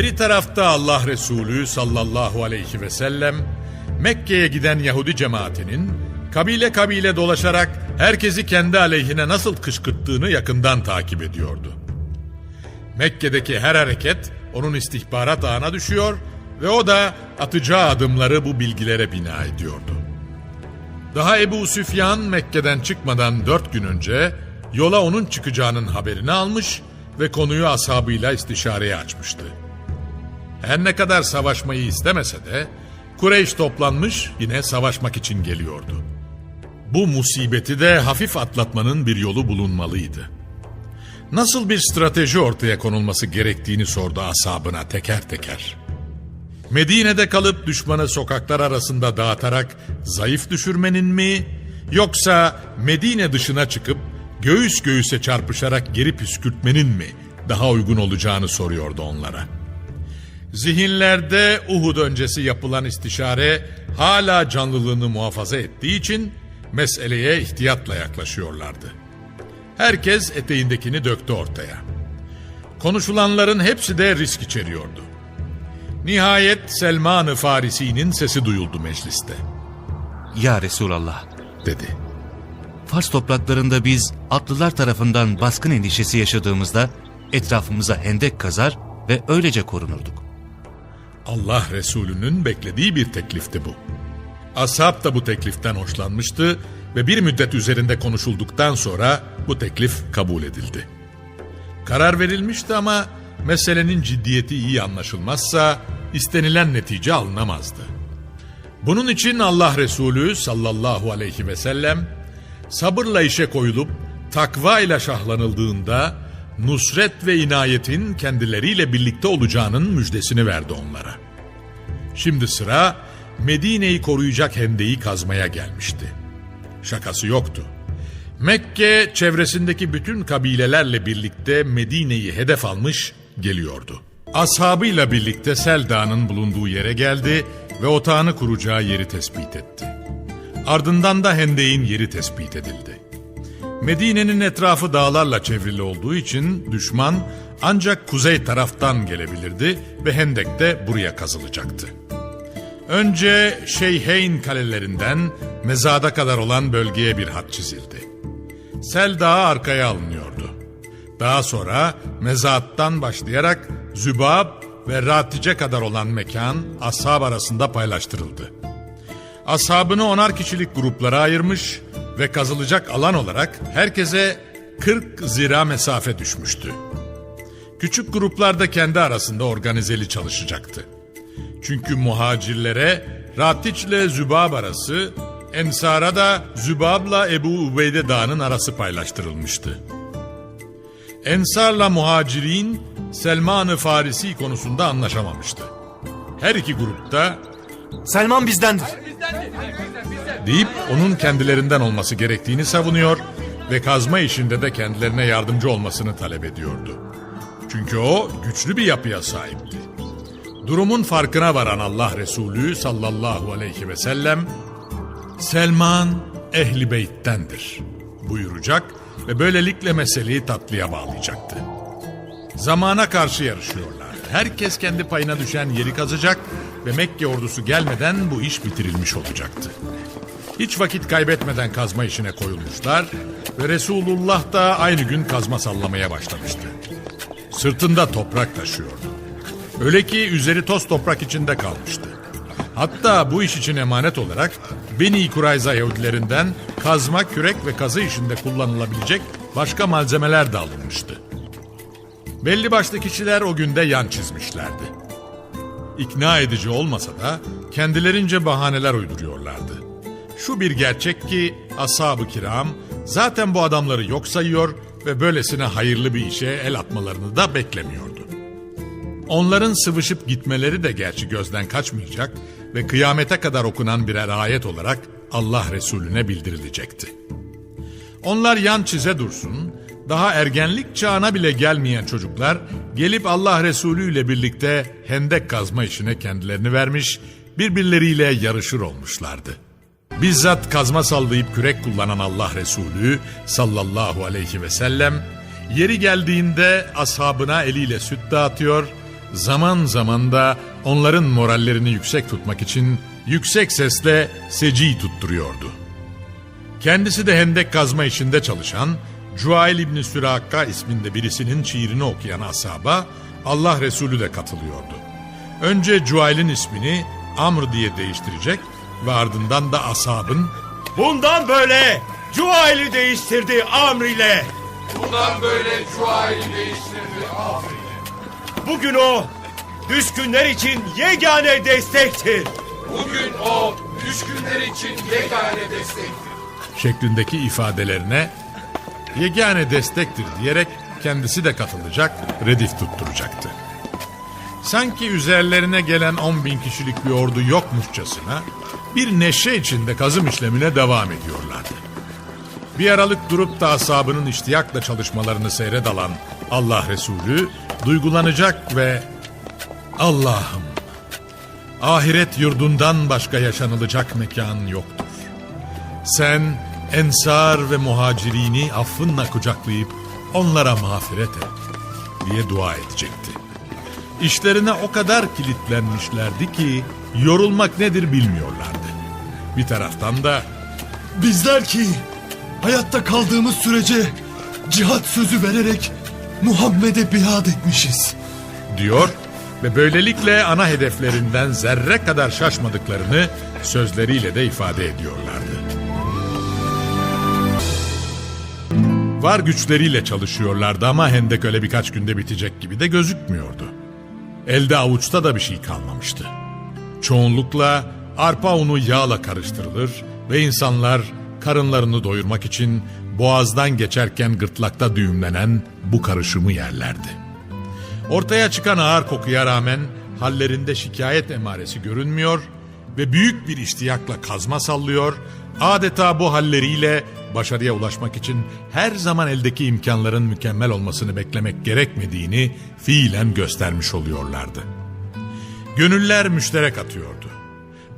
Beri tarafta Allah Resulü sallallahu aleyhi ve sellem Mekke'ye giden Yahudi cemaatinin kabile kabile dolaşarak herkesi kendi aleyhine nasıl kışkırttığını yakından takip ediyordu. Mekke'deki her hareket onun istihbarat ağına düşüyor ve o da atacağı adımları bu bilgilere bina ediyordu. Daha Ebu Süfyan Mekke'den çıkmadan dört gün önce yola onun çıkacağının haberini almış ve konuyu ashabıyla istişareye açmıştı. Her ne kadar savaşmayı istemese de Kureyş toplanmış yine savaşmak için geliyordu. Bu musibeti de hafif atlatmanın bir yolu bulunmalıydı. Nasıl bir strateji ortaya konulması gerektiğini sordu ashabına teker teker. Medine'de kalıp düşmanı sokaklar arasında dağıtarak zayıf düşürmenin mi yoksa Medine dışına çıkıp göğüs göğüse çarpışarak geri püskürtmenin mi daha uygun olacağını soruyordu onlara. Zihinlerde Uhud öncesi yapılan istişare hala canlılığını muhafaza ettiği için meseleye ihtiyatla yaklaşıyorlardı. Herkes eteğindekini döktü ortaya. Konuşulanların hepsi de risk içeriyordu. Nihayet Selman-ı Farisi'nin sesi duyuldu mecliste. Ya Resulallah, Dedi. Fars topraklarında biz atlılar tarafından baskın endişesi yaşadığımızda etrafımıza hendek kazar ve öylece korunurduk. Allah Resulü'nün beklediği bir teklifti bu. Ashab da bu tekliften hoşlanmıştı ve bir müddet üzerinde konuşulduktan sonra bu teklif kabul edildi. Karar verilmişti ama meselenin ciddiyeti iyi anlaşılmazsa istenilen netice alınamazdı. Bunun için Allah Resulü sallallahu aleyhi ve sellem sabırla işe koyulup takva ile şahlanıldığında nusret ve inayetin kendileriyle birlikte olacağının müjdesini verdi onlara. Şimdi sıra Medine'yi koruyacak hendeyi kazmaya gelmişti. Şakası yoktu. Mekke çevresindeki bütün kabilelerle birlikte Medine'yi hedef almış geliyordu. Ashabıyla birlikte Selda'nın bulunduğu yere geldi ve otağını kuracağı yeri tespit etti. Ardından da hendeğin yeri tespit edildi. Medine'nin etrafı dağlarla çevrili olduğu için düşman ancak kuzey taraftan gelebilirdi ve hendek de buraya kazılacaktı. Önce Şeyheyn kalelerinden mezada kadar olan bölgeye bir hat çizildi. Sel Dağı arkaya alınıyordu. Daha sonra mezattan başlayarak Zübab ve Ratice kadar olan mekan ashab arasında paylaştırıldı. Ashabını onar kişilik gruplara ayırmış ve kazılacak alan olarak herkese 40 zira mesafe düşmüştü. Küçük gruplarda kendi arasında organizeli çalışacaktı. Çünkü muhacirlere Ratiç ile Zübab arası, Ensar'a da Zübab'la Ebu Ubeyde Dağı'nın arası paylaştırılmıştı. Ensar'la muhacirin Selman-ı Farisi konusunda anlaşamamıştı. Her iki grupta Selman bizdendir. Deyip onun kendilerinden olması gerektiğini savunuyor ve kazma işinde de kendilerine yardımcı olmasını talep ediyordu. Çünkü o güçlü bir yapıya sahipti. Durumun farkına varan Allah Resulü sallallahu aleyhi ve sellem Selman ehli beyttendir buyuracak ve böylelikle meseleyi tatlıya bağlayacaktı. Zamana karşı yarışıyorlar. Herkes kendi payına düşen yeri kazacak ve Mekke ordusu gelmeden bu iş bitirilmiş olacaktı. Hiç vakit kaybetmeden kazma işine koyulmuşlar ve Resulullah da aynı gün kazma sallamaya başlamıştı. Sırtında toprak taşıyordu. Öyle ki üzeri toz toprak içinde kalmıştı. Hatta bu iş için emanet olarak Beni Kurayza Yahudilerinden kazma, kürek ve kazı işinde kullanılabilecek başka malzemeler de alınmıştı. Belli başlı kişiler o günde yan çizmişlerdi. İkna edici olmasa da kendilerince bahaneler uyduruyorlardı. Şu bir gerçek ki ashab-ı kiram zaten bu adamları yok sayıyor ve böylesine hayırlı bir işe el atmalarını da beklemiyordu. Onların sıvışıp gitmeleri de gerçi gözden kaçmayacak ve kıyamete kadar okunan birer ayet olarak Allah Resulüne bildirilecekti. Onlar yan çize dursun, daha ergenlik çağına bile gelmeyen çocuklar gelip Allah Resulü ile birlikte hendek kazma işine kendilerini vermiş, birbirleriyle yarışır olmuşlardı. Bizzat kazma sallayıp kürek kullanan Allah Resulü sallallahu aleyhi ve sellem yeri geldiğinde ashabına eliyle süt dağıtıyor zaman zaman da onların morallerini yüksek tutmak için yüksek sesle seci tutturuyordu. Kendisi de hendek kazma işinde çalışan Cuail İbni Süraka isminde birisinin şiirini okuyan asaba Allah Resulü de katılıyordu. Önce Cuail'in ismini Amr diye değiştirecek ve ardından da asabın Bundan böyle Cuail'i değiştirdi Amr ile. Bundan böyle Cuail'i değiştirdi Afri'yle. Bugün o düşkünler için yegane destektir. Bugün o düşkünler için yegane destektir. şeklindeki ifadelerine yegane destektir diyerek kendisi de katılacak, redif tutturacaktı. Sanki üzerlerine gelen 10 bin kişilik bir ordu yokmuşçasına bir neşe içinde kazım işlemine devam ediyorlardı. Bir aralık durup da asabının iştiyakla çalışmalarını seyredalan Allah Resulü duygulanacak ve Allah'ım ahiret yurdundan başka yaşanılacak mekan yoktur. Sen ensar ve muhacirini affınla kucaklayıp onlara mağfiret et diye dua edecekti. İşlerine o kadar kilitlenmişlerdi ki yorulmak nedir bilmiyorlardı. Bir taraftan da Bizler ki hayatta kaldığımız sürece cihat sözü vererek Muhammed'e biat etmişiz. diyor ve böylelikle ana hedeflerinden zerre kadar şaşmadıklarını sözleriyle de ifade ediyorlardı. Var güçleriyle çalışıyorlardı ama hendek öyle birkaç günde bitecek gibi de gözükmüyordu. Elde avuçta da bir şey kalmamıştı. Çoğunlukla arpa unu yağla karıştırılır ve insanlar karınlarını doyurmak için boğazdan geçerken gırtlakta düğümlenen bu karışımı yerlerdi. Ortaya çıkan ağır kokuya rağmen hallerinde şikayet emaresi görünmüyor ve büyük bir iştiyakla kazma sallıyor, adeta bu halleriyle başarıya ulaşmak için her zaman eldeki imkanların mükemmel olmasını beklemek gerekmediğini fiilen göstermiş oluyorlardı. Gönüller müşterek atıyordu.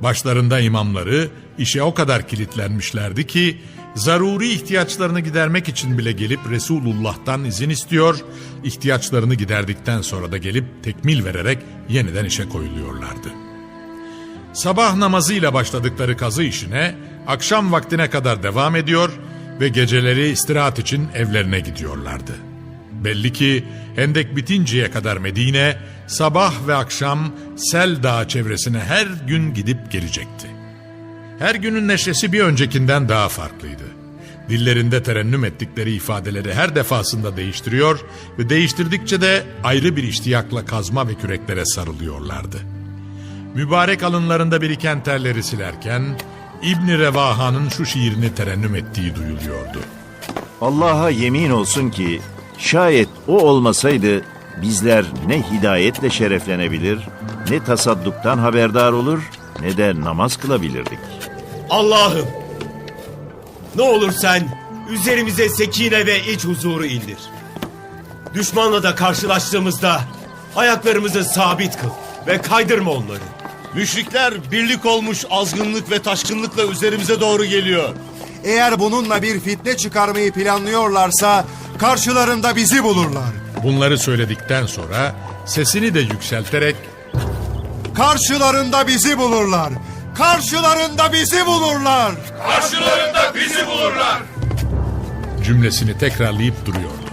Başlarında imamları işe o kadar kilitlenmişlerdi ki zaruri ihtiyaçlarını gidermek için bile gelip Resulullah'tan izin istiyor, ihtiyaçlarını giderdikten sonra da gelip tekmil vererek yeniden işe koyuluyorlardı. Sabah namazıyla başladıkları kazı işine akşam vaktine kadar devam ediyor ve geceleri istirahat için evlerine gidiyorlardı. Belli ki hendek bitinceye kadar Medine sabah ve akşam Sel Dağı çevresine her gün gidip gelecekti. Her günün neşesi bir öncekinden daha farklıydı. Dillerinde terennüm ettikleri ifadeleri her defasında değiştiriyor ve değiştirdikçe de ayrı bir iştiyakla kazma ve küreklere sarılıyorlardı. Mübarek alınlarında biriken terleri silerken İbni Revaha'nın şu şiirini terennüm ettiği duyuluyordu. Allah'a yemin olsun ki şayet o olmasaydı bizler ne hidayetle şereflenebilir, ne tasadduktan haberdar olur, ne de namaz kılabilirdik. Allah'ım ne olur sen üzerimize sekine ve iç huzuru indir. Düşmanla da karşılaştığımızda ayaklarımızı sabit kıl ve kaydırma onları. Müşrikler birlik olmuş azgınlık ve taşkınlıkla üzerimize doğru geliyor. Eğer bununla bir fitne çıkarmayı planlıyorlarsa karşılarında bizi bulurlar. Bunları söyledikten sonra sesini de yükselterek Karşılarında bizi bulurlar. Karşılarında bizi bulurlar. Karşılarında bizi bulurlar. cümlesini tekrarlayıp duruyordu.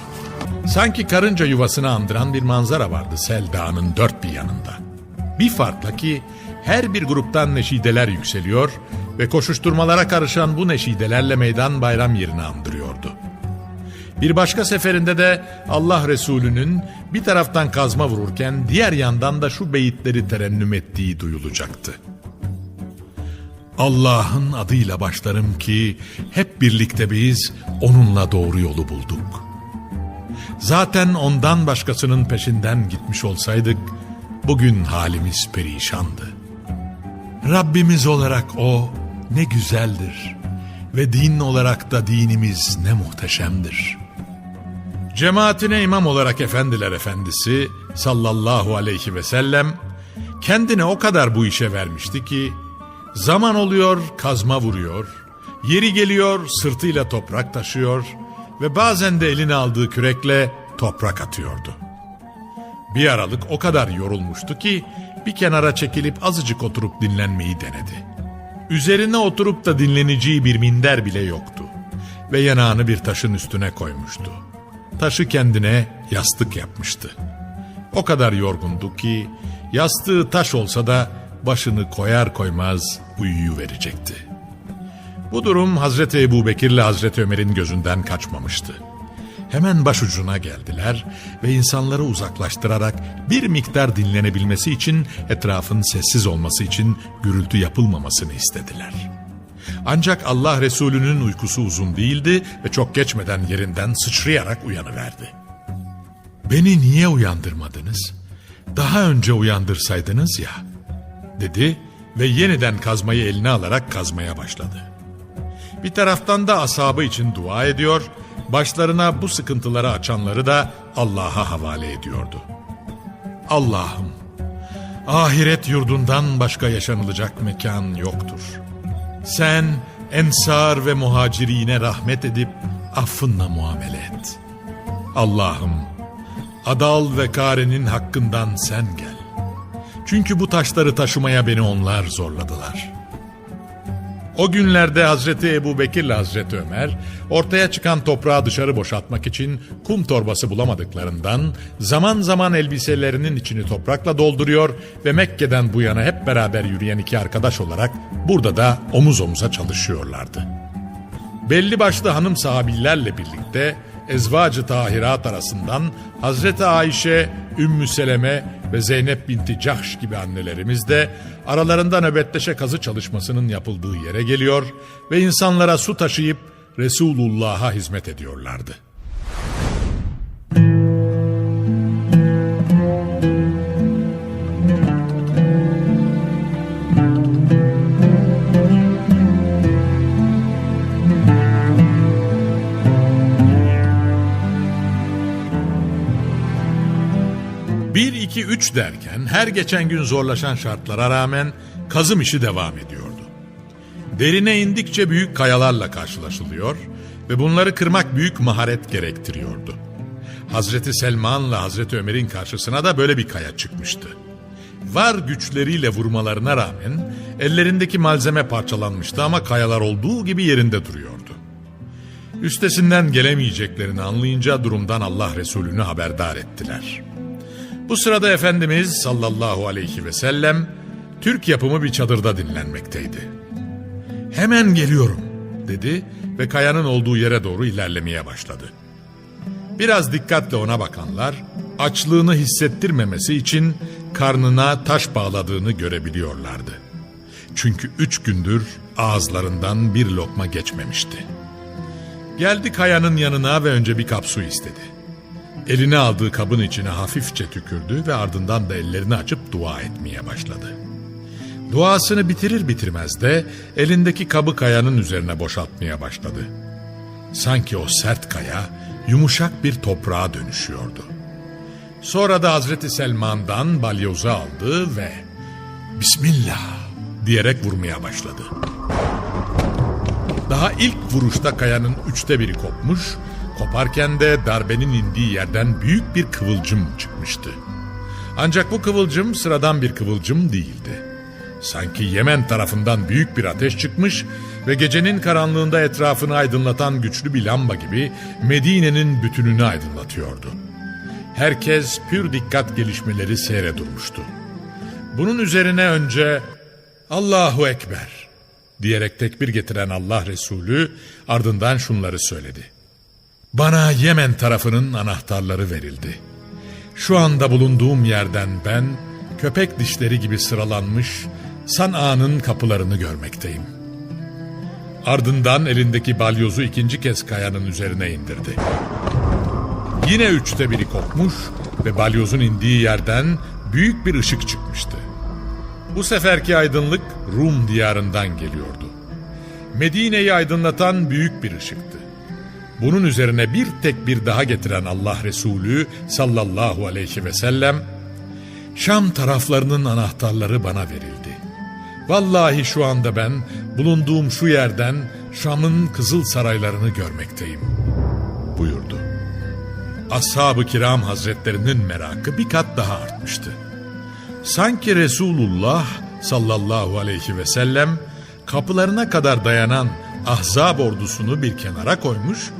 Sanki karınca yuvasını andıran bir manzara vardı Sel Dağı'nın dört bir yanında. Bir farkla ki her bir gruptan neşideler yükseliyor ve koşuşturmalara karışan bu neşidelerle meydan bayram yerini andırıyordu. Bir başka seferinde de Allah Resulü'nün bir taraftan kazma vururken diğer yandan da şu beyitleri terennüm ettiği duyulacaktı. Allah'ın adıyla başlarım ki hep birlikte biz onunla doğru yolu bulduk. Zaten ondan başkasının peşinden gitmiş olsaydık bugün halimiz perişandı. Rabbimiz olarak o ne güzeldir ve din olarak da dinimiz ne muhteşemdir. Cemaatine imam olarak efendiler efendisi sallallahu aleyhi ve sellem kendine o kadar bu işe vermişti ki zaman oluyor kazma vuruyor, yeri geliyor sırtıyla toprak taşıyor ve bazen de eline aldığı kürekle toprak atıyordu. Bir aralık o kadar yorulmuştu ki bir kenara çekilip azıcık oturup dinlenmeyi denedi. Üzerine oturup da dinleneceği bir minder bile yoktu ve yanağını bir taşın üstüne koymuştu. Taşı kendine yastık yapmıştı. O kadar yorgundu ki yastığı taş olsa da başını koyar koymaz uyuyuverecekti. Bu durum Hazreti Ebu Bekir'le Hazreti Ömer'in gözünden kaçmamıştı. Hemen başucuna geldiler ve insanları uzaklaştırarak bir miktar dinlenebilmesi için etrafın sessiz olması için gürültü yapılmamasını istediler. Ancak Allah Resulü'nün uykusu uzun değildi ve çok geçmeden yerinden sıçrayarak uyanıverdi. Beni niye uyandırmadınız? Daha önce uyandırsaydınız ya, dedi ve yeniden kazmayı eline alarak kazmaya başladı. Bir taraftan da ashabı için dua ediyor, başlarına bu sıkıntıları açanları da Allah'a havale ediyordu. Allah'ım, ahiret yurdundan başka yaşanılacak mekan yoktur. Sen ensar ve muhacirine rahmet edip affınla muamele et. Allah'ım, Adal ve Kare'nin hakkından sen gel. Çünkü bu taşları taşımaya beni onlar zorladılar. O günlerde Hazreti Ebu Bekir ile Hazreti Ömer ortaya çıkan toprağı dışarı boşaltmak için kum torbası bulamadıklarından zaman zaman elbiselerinin içini toprakla dolduruyor ve Mekke'den bu yana hep beraber yürüyen iki arkadaş olarak burada da omuz omuza çalışıyorlardı. Belli başlı hanım sahabillerle birlikte Ezvacı Tahirat arasından Hazreti Ayşe, Ümmü Seleme ve Zeynep binti Cahş gibi annelerimiz de aralarında nöbetleşe kazı çalışmasının yapıldığı yere geliyor ve insanlara su taşıyıp Resulullah'a hizmet ediyorlardı. Bir, iki, üç derken her geçen gün zorlaşan şartlara rağmen kazım işi devam ediyordu. Derine indikçe büyük kayalarla karşılaşılıyor ve bunları kırmak büyük maharet gerektiriyordu. Hazreti Selman'la Hazreti Ömer'in karşısına da böyle bir kaya çıkmıştı. Var güçleriyle vurmalarına rağmen ellerindeki malzeme parçalanmıştı ama kayalar olduğu gibi yerinde duruyordu. Üstesinden gelemeyeceklerini anlayınca durumdan Allah Resulü'nü haberdar ettiler.'' Bu sırada Efendimiz sallallahu aleyhi ve sellem Türk yapımı bir çadırda dinlenmekteydi. Hemen geliyorum dedi ve kayanın olduğu yere doğru ilerlemeye başladı. Biraz dikkatle ona bakanlar açlığını hissettirmemesi için karnına taş bağladığını görebiliyorlardı. Çünkü üç gündür ağızlarından bir lokma geçmemişti. Geldi kayanın yanına ve önce bir kap su istedi. Eline aldığı kabın içine hafifçe tükürdü ve ardından da ellerini açıp dua etmeye başladı. Duasını bitirir bitirmez de elindeki kabı kayanın üzerine boşaltmaya başladı. Sanki o sert kaya yumuşak bir toprağa dönüşüyordu. Sonra da Hazreti Selman'dan balyozu aldı ve Bismillah diyerek vurmaya başladı. Daha ilk vuruşta kayanın üçte biri kopmuş, koparken de darbenin indiği yerden büyük bir kıvılcım çıkmıştı. Ancak bu kıvılcım sıradan bir kıvılcım değildi. Sanki Yemen tarafından büyük bir ateş çıkmış ve gecenin karanlığında etrafını aydınlatan güçlü bir lamba gibi Medine'nin bütününü aydınlatıyordu. Herkes pür dikkat gelişmeleri seyre durmuştu. Bunun üzerine önce Allahu Ekber diyerek tekbir getiren Allah Resulü ardından şunları söyledi. Bana Yemen tarafının anahtarları verildi. Şu anda bulunduğum yerden ben köpek dişleri gibi sıralanmış San'a'nın kapılarını görmekteyim. Ardından elindeki balyozu ikinci kez kayanın üzerine indirdi. Yine üçte biri kopmuş ve balyozun indiği yerden büyük bir ışık çıkmıştı. Bu seferki aydınlık Rum diyarından geliyordu. Medine'yi aydınlatan büyük bir ışıktı. Bunun üzerine bir tek bir daha getiren Allah Resulü sallallahu aleyhi ve sellem, Şam taraflarının anahtarları bana verildi. Vallahi şu anda ben bulunduğum şu yerden Şam'ın kızıl saraylarını görmekteyim buyurdu. Ashab-ı kiram hazretlerinin merakı bir kat daha artmıştı. Sanki Resulullah sallallahu aleyhi ve sellem kapılarına kadar dayanan ahzab ordusunu bir kenara koymuş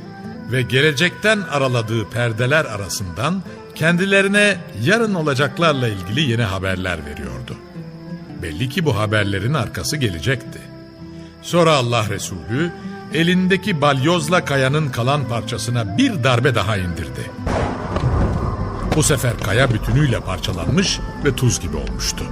ve gelecekten araladığı perdeler arasından kendilerine yarın olacaklarla ilgili yeni haberler veriyordu. Belli ki bu haberlerin arkası gelecekti. Sonra Allah Resulü elindeki balyozla kayanın kalan parçasına bir darbe daha indirdi. Bu sefer kaya bütünüyle parçalanmış ve tuz gibi olmuştu.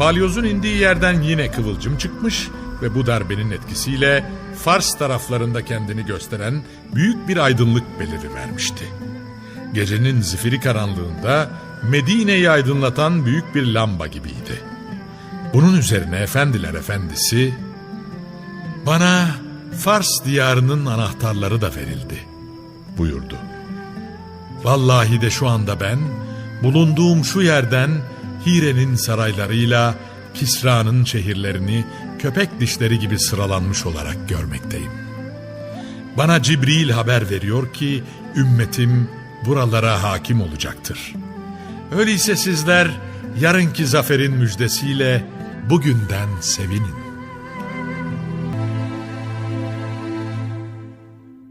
Balyozun indiği yerden yine kıvılcım çıkmış ve bu darbenin etkisiyle Fars taraflarında kendini gösteren büyük bir aydınlık beliri vermişti. Gecenin zifiri karanlığında Medine'yi aydınlatan büyük bir lamba gibiydi. Bunun üzerine efendiler efendisi bana Fars diyarının anahtarları da verildi buyurdu. Vallahi de şu anda ben bulunduğum şu yerden Hire'nin saraylarıyla Kisra'nın şehirlerini köpek dişleri gibi sıralanmış olarak görmekteyim. Bana Cibril haber veriyor ki ümmetim buralara hakim olacaktır. Öyleyse sizler yarınki zaferin müjdesiyle bugünden sevinin.